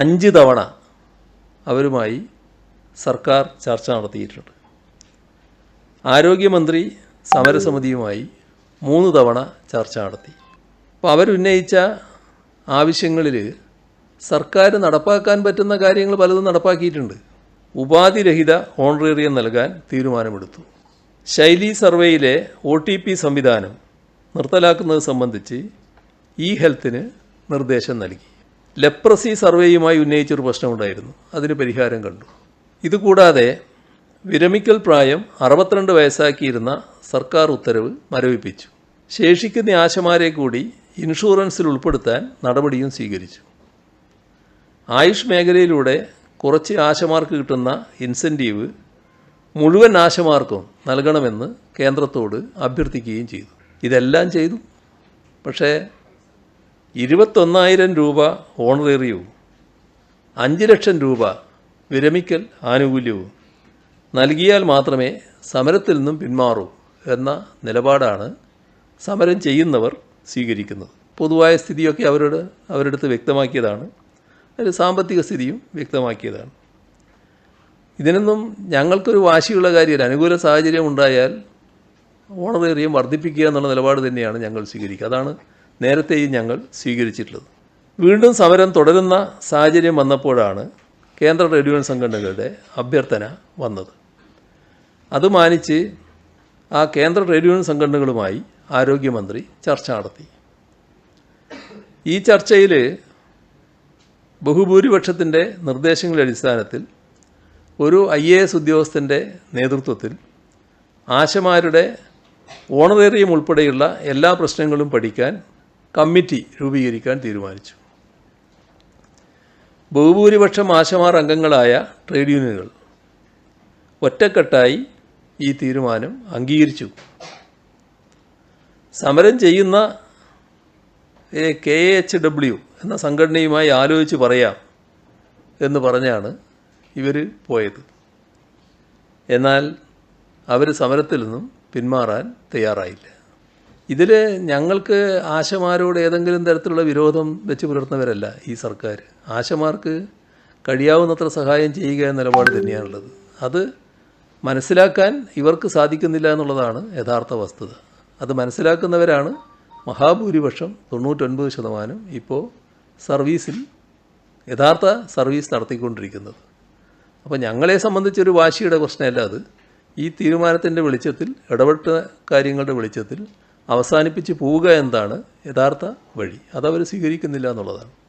അഞ്ച് തവണ അവരുമായി സർക്കാർ ചർച്ച നടത്തിയിട്ടുണ്ട്. ആരോഗ്യമന്ത്രി സമരസമിതിയുമായി മൂന്ന് തവണ ചർച്ച നടത്തി. അപ്പോൾ അവരുന്നയിച്ച ആവശ്യങ്ങളിൽ സർക്കാർ നടപ്പാക്കാൻ പറ്റുന്ന കാര്യങ്ങൾ പലതും നടപ്പാക്കിയിട്ടുണ്ട്. ഉപാധിരഹിത ഹോണറേറിയം നൽകാൻ തീരുമാനമെടുത്തു. ശൈലി സർവേയിലെ ഒ ടി പി സംവിധാനം നിർത്തലാക്കുന്നത് സംബന്ധിച്ച് ഇ ഹെൽത്തിന് നിർദ്ദേശം നൽകി. ലെപ്രസി സർവേയുമായി ഉന്നയിച്ചൊരു പ്രശ്നമുണ്ടായിരുന്നു. അതിന് പരിഹാരം കണ്ടു. ഇതുകൂടാതെ വിരമിക്കൽ പ്രായം അറുപത്തിരണ്ട് വയസ്സാക്കിയിരുന്ന സർക്കാർ ഉത്തരവ് മരവിപ്പിച്ചു. ശേഷിക്കുന്ന ആശമാരെ കൂടി ഇൻഷുറൻസിൽ ഉൾപ്പെടുത്താൻ നടപടിയും സ്വീകരിച്ചു. ആയുഷ് മേഖലയിലൂടെ കുറച്ച് ആശമാർക്ക് കിട്ടുന്ന ഇൻസെന്റീവ് മുഴുവൻ ആശമാർക്കും നൽകണമെന്ന് കേന്ദ്രത്തോട് അഭ്യർത്ഥിക്കുകയും ചെയ്തു. ഇതെല്ലാം ചെയ്തു. പക്ഷേ ഇരുപത്തൊന്നായിരം രൂപ ഓണറേറിയവും അഞ്ച് ലക്ഷം രൂപ വിരമിക്കൽ ആനുകൂല്യവും നൽകിയാൽ മാത്രമേ സമരത്തിൽ നിന്നും പിന്മാറൂ എന്ന നിലപാടാണ് സമരം ചെയ്യുന്നവർ സ്വീകരിക്കുന്നത്. പൊതുവായ സ്ഥിതിയൊക്കെ അവരോട് അവരുടെ അടുത്ത് വ്യക്തമാക്കിയതാണ്. അതിൽ സാമ്പത്തിക സ്ഥിതിയും വ്യക്തമാക്കിയതാണ്. ഇതിനൊന്നും ഞങ്ങൾക്കൊരു വാശിയുള്ള കാര്യമില്ല അനുകൂല സാഹചര്യം ഉണ്ടായാൽ ഓണറേറിയം വർദ്ധിപ്പിക്കുക എന്നുള്ള നിലപാട് തന്നെയാണ് ഞങ്ങൾ സ്വീകരിക്കുക. അതാണ് നേരത്തെയും ഞങ്ങൾ സ്വീകരിച്ചിട്ടുള്ളത്. വീണ്ടും സമരം തുടരുന്ന സാഹചര്യം വന്നപ്പോഴാണ് കേന്ദ്ര യൂണിയൻ സംഘടനകളുടെ അഭ്യർത്ഥന വന്നത്. അത് മാനിച്ച് ആ കേന്ദ്ര യൂണിയൻ സംഘടനകളുമായി ആരോഗ്യമന്ത്രി ചർച്ച നടത്തി. ഈ ചർച്ചയിൽ ബഹുഭൂരിപക്ഷത്തിന്റെ നിർദ്ദേശങ്ങളുടെ അടിസ്ഥാനത്തിൽ ഒരു ഐ എ എസ് ഉദ്യോഗസ്ഥന്റെ നേതൃത്വത്തിൽ ആശമാരുടെ ഓണറേറിയം ഉൾപ്പെടെയുള്ള എല്ലാ പ്രശ്നങ്ങളും പഠിക്കാൻ കമ്മിറ്റി രൂപീകരിക്കാൻ തീരുമാനിച്ചു. ബഹുഭൂരിപക്ഷം ആശമാർ അംഗങ്ങളായ ട്രേഡ് യൂണിയനുകൾ ഒറ്റക്കെട്ടായി ഈ തീരുമാനം അംഗീകരിച്ചു. സമരം ചെയ്യുന്ന കെ എച്ച് ഡബ്ല്യു എന്ന സംഘടനയുമായി ആലോചിച്ച് പറയാം എന്ന് പറഞ്ഞാണ് ഇവർ പോയത്. എന്നാൽ അവർ സമരത്തിൽ നിന്നും പിന്മാറാൻ തയ്യാറായില്ല. ഇതിൽ ഞങ്ങൾക്ക് ആശമാരോട് ഏതെങ്കിലും തരത്തിലുള്ള വിരോധം വെച്ച് പുലർത്തുന്നവരല്ല ഈ സർക്കാർ. ആശമാർക്ക് കഴിയാവുന്നത്ര സഹായം ചെയ്യുക എന്ന നിലപാട് തന്നെയാണുള്ളത്. അത് മനസ്സിലാക്കാൻ ഇവർക്ക് സാധിക്കുന്നില്ല എന്നുള്ളതാണ് യഥാർത്ഥ വസ്തുത. അത് മനസ്സിലാക്കുന്നവരാണ് മഹാഭൂരിപക്ഷം തൊണ്ണൂറ്റൊൻപത് ശതമാനം ഇപ്പോൾ സർവീസിൽ യഥാർത്ഥ സർവീസ് നടത്തിക്കൊണ്ടിരിക്കുന്നത്. അപ്പോൾ ഞങ്ങളെ സംബന്ധിച്ചൊരു വാശിയുടെ പ്രശ്നമല്ല അത്. ഈ തീരുമാനത്തിന്റെ വെളിച്ചത്തിൽ ഇടപെട്ട കാര്യങ്ങളുടെ വെളിച്ചത്തിൽ അവസാനിപ്പിച്ച് പോവുക എന്താണ് യഥാർത്ഥ വഴി? അതവർ സ്വീകരിക്കുന്നില്ല എന്നുള്ളതാണ്.